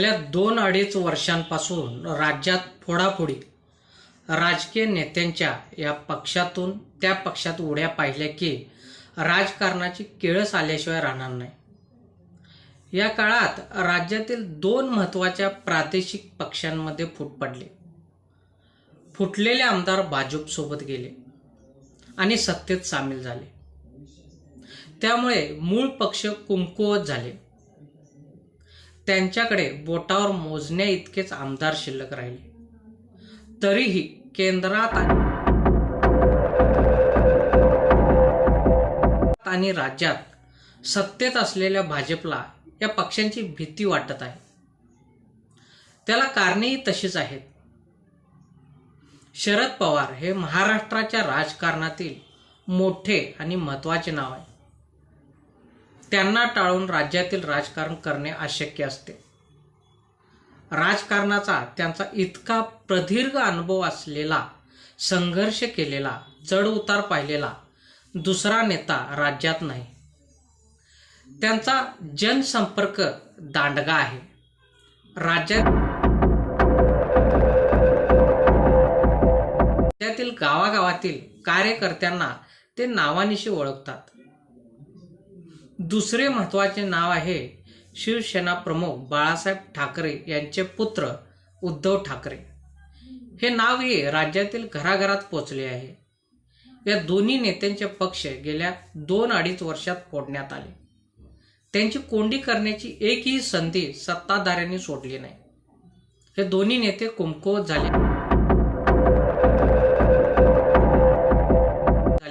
गेल्या दोन अडीच वर्षांपासून राज्यात फोडाफोडी. राजकीय नेत्यांच्या या पक्षातून त्या पक्षात उड्या पाहिल्या की राजकारणाची केळस आल्याशिवाय राहणार नाही. या काळात राज्यातील दोन महत्त्वाच्या प्रादेशिक पक्षांमध्ये फूट पडली. फुटलेले आमदार भाजपसोबत गेले आणि सत्तेत सामील झाले. त्यामुळे मूळ पक्ष कुंकुवत झाले. त्यांच्याकडे बोटावर मोजण्या इतकेच आमदार शिल्लक राहिले. तरीही केंद्रात आणि राज्यात सत्तेत असलेल्या भाजपला या पक्षांची भीती वाटत आहे. त्याला कारणेही तशीच आहेत. शरद पवार हे महाराष्ट्राच्या राजकारणातील मोठे आणि महत्त्वाचे नाव आहे. त्यांना टाळून राज्यातील राजकारण करणे अशक्य असते. राजकारणाचा त्यांचा इतका प्रदीर्घ अनुभव असलेला संघर्ष केलेला चढउतार पाहिलेला दुसरा नेता राज्यात नाही. त्यांचा जनसंपर्क दांडगा आहे. राज्यात राज्यातील गावागावातील कार्यकर्त्यांना ते नावानिशी ओळखतात. दुसरे महत्त्वाचे नाव आहे शिवसेना प्रमुख बाळासाहेब ठाकरे यांचे पुत्र उद्धव ठाकरे. हे नावही राज्यातील घराघरात पोचले आहे. या दोन्ही नेत्यांचे पक्ष गेल्या दोन अडीच वर्षात फोडण्यात आले. त्यांची कोंडी करण्याची एकही संधी सत्ताधाऱ्यांनी सोडली नाही. हे दोन्ही नेते कुमकुवत झाले.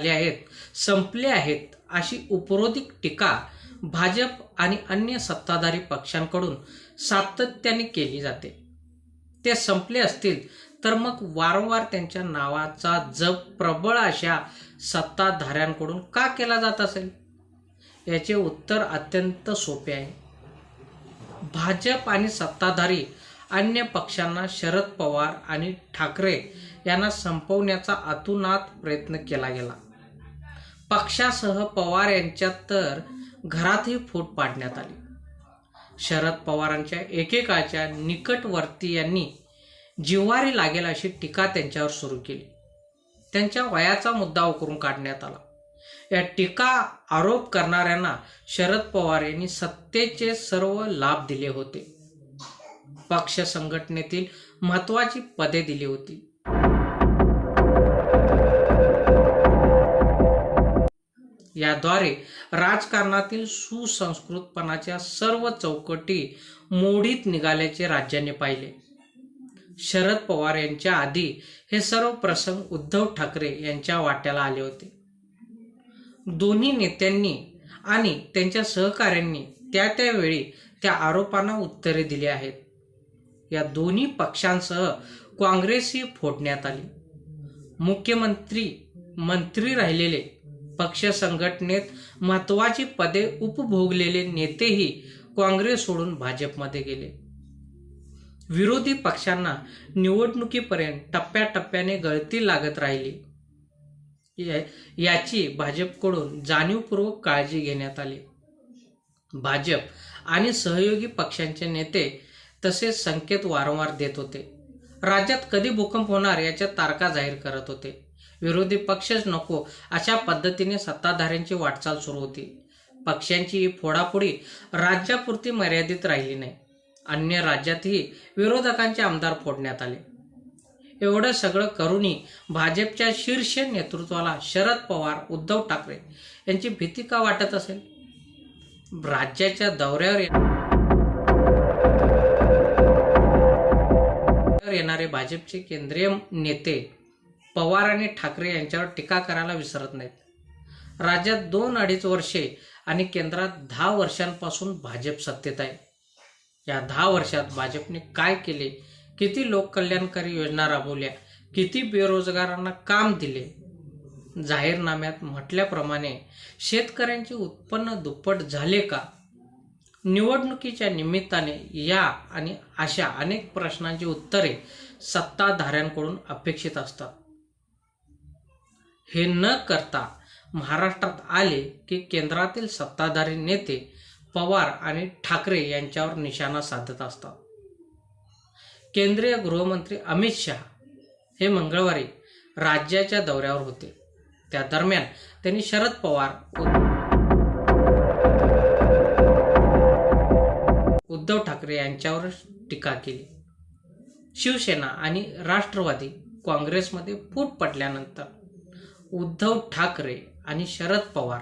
झाले आहेत संपले आहेत अशी उपरोधिक टीका भाजप आणि अन्य सत्ताधारी पक्षांकडून सातत्याने केली जाते. ते संपले असतील तर मग वारंवार त्यांच्या नावाचा जप प्रबळ अशा सत्ताधाऱ्यांकडून का केला जात असेल? याचे उत्तर अत्यंत सोपे आहे. भाजप आणि सत्ताधारी अन्य पक्षांना शरद पवार आणि ठाकरे यांना संपवण्याचा अतुनात प्रयत्न केला गेला. पक्षासह पवार यांच्यात तर घरातही फूट पाडण्यात आली. शरद पवारांच्या एकेकाच्या निकटवर्ती यांनी जिव्हारी लागेल अशी टीका त्यांच्यावर सुरू केली. त्यांच्या वयाचा मुद्दा उकरून काढण्यात आला. या टीका आरोप करणाऱ्यांना शरद पवार यांनी सत्तेचे सर्व लाभ दिले होते. पक्ष संघटनेतील महत्वाची पदे दिली होती. याद्वारे राजकारणातील सुसंस्कृतपणाच्या सर्व चौकटी मोडीत निघाल्याचे राज्याने पाहिले. शरद पवार यांच्या आधी हे सर्व प्रसंग उद्धव ठाकरे यांच्या वाट्याला आले होते. दोन्ही नेत्यांनी आणि त्यांच्या सहकाऱ्यांनी त्या त्यावेळी त्या आरोपांना उत्तरे दिली आहेत. या दोन्ही पक्षांसह काँग्रेसही फोडण्यात आली. मुख्यमंत्री मंत्री राहिलेले पक्ष संघटनेत महत्वाची पदे उपभोगलेले नेतेही काँग्रेस सोडून भाजपमध्ये गेले. विरोधी पक्षांना निवडणुकीपर्यंत टप्प्याटप्प्याने गळती लागत राहिली. याची भाजपकडून जाणीवपूर्वक काळजी घेण्यात आली. भाजप आणि सहयोगी पक्षांचे नेते तसेच संकेत वारंवार देत होते. राज्यात कधी भूकंप होणार याच्या तारखा जाहीर करत होते. विरोधी पक्षच नको अशा पद्धतीने सत्ताधाऱ्यांची वाटचाल सुरू होती. पक्षांची ही फोडाफोडी राज्यापुरती मर्यादित राहिली नाही. अन्य राज्यातही विरोधकांचे आमदार फोडण्यात आले. एवढं सगळं करूनही भाजपच्या शीर्ष नेतृत्वाला शरद पवार उद्धव ठाकरे यांची भीती का वाटत असेल? राज्याच्या दौऱ्यावर येणारे भाजपचे केंद्रीय नेते पवार आणि ठाकरे यांच्यावर टीका करायला विसरत नाहीत. राज्यात दोन अडीच वर्षे आणि केंद्रात दहा वर्षांपासून भाजप सत्तेत आहे. या दहा वर्षात भाजपने काय केले? किती लोककल्याणकारी योजना राबवल्या? किती बेरोजगारांना काम दिले? जाहीरनाम्यात म्हटल्याप्रमाणे शेतकऱ्यांचे उत्पन्न दुप्पट झाले का? निवडणुकीच्या निमित्ताने या आणि अशा अनेक प्रश्नांची उत्तरे सत्ताधाऱ्यांकडून अपेक्षित असतात. हे न करता महाराष्ट्रात आले की केंद्रातील सत्ताधारी नेते पवार आणि ठाकरे यांच्यावर निशाणा साधत असतात. केंद्रीय गृहमंत्री अमित शहा हे मंगळवारी राज्याच्या दौऱ्यावर होते. त्या दरम्यान त्यांनी शरद पवार उद्धव ठाकरे यांच्यावर टीका केली. शिवसेना आणि राष्ट्रवादी काँग्रेसमध्ये फूट पडल्यानंतर उद्धव ठाकरे आणि शरद पवार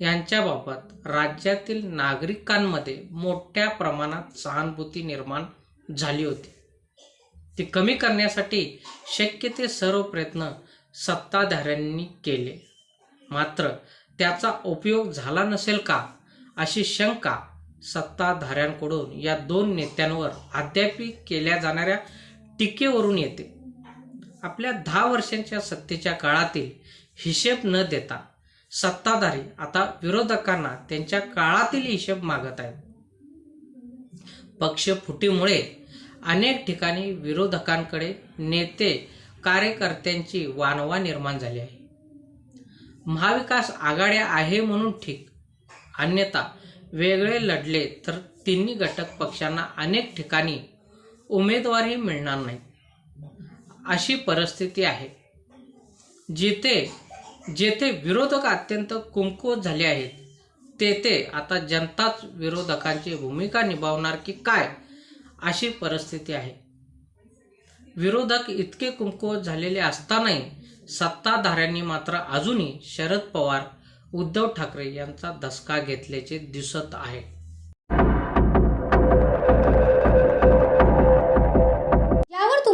यांच्याबाबत राज्यातील नागरिकांमध्ये मोठ्या प्रमाणात सहानुभूती निर्माण झाली होती. ती कमी करण्यासाठी शक्य ते सर्व प्रयत्न सत्ताधाऱ्यांनी केले. मात्र त्याचा उपयोग झाला नसेल का अशी शंका सत्ताधाऱ्यांकडून या दोन नेत्यांवर अद्याप केल्या जाणाऱ्या टीकेवरून येते. आपल्या दहा वर्षांच्या सत्तेच्या काळातील हिशेब न देता सत्ताधारी आता विरोधकांना त्यांच्या काळातील हिशेब मागत आहेत. पक्ष फुटीमुळे अनेक ठिकाणी विरोधकांकडे नेते कार्यकर्त्यांची वानवा निर्माण झाली आहे. महाविकास आघाड्या आहे म्हणून ठीक अन्यथा वेगळे लढले तर तिन्ही घटक पक्षांना अनेक ठिकाणी उमेदवारही मिळणार नाही अशी परिस्थिती आहे. जिथे जेथे विरोधक अत्यंत कुमकुवत झाले आहेत तेथे आता जनताच विरोधकांची भूमिका निभावणार की काय अशी परिस्थिती आहे. विरोधक इतके कुमकुवत झालेले असतानाही सत्ताधाऱ्यांनी मात्र अजूनही शरद पवार उद्धव ठाकरे यांचा धसका घेतल्याचे दिसत आहे.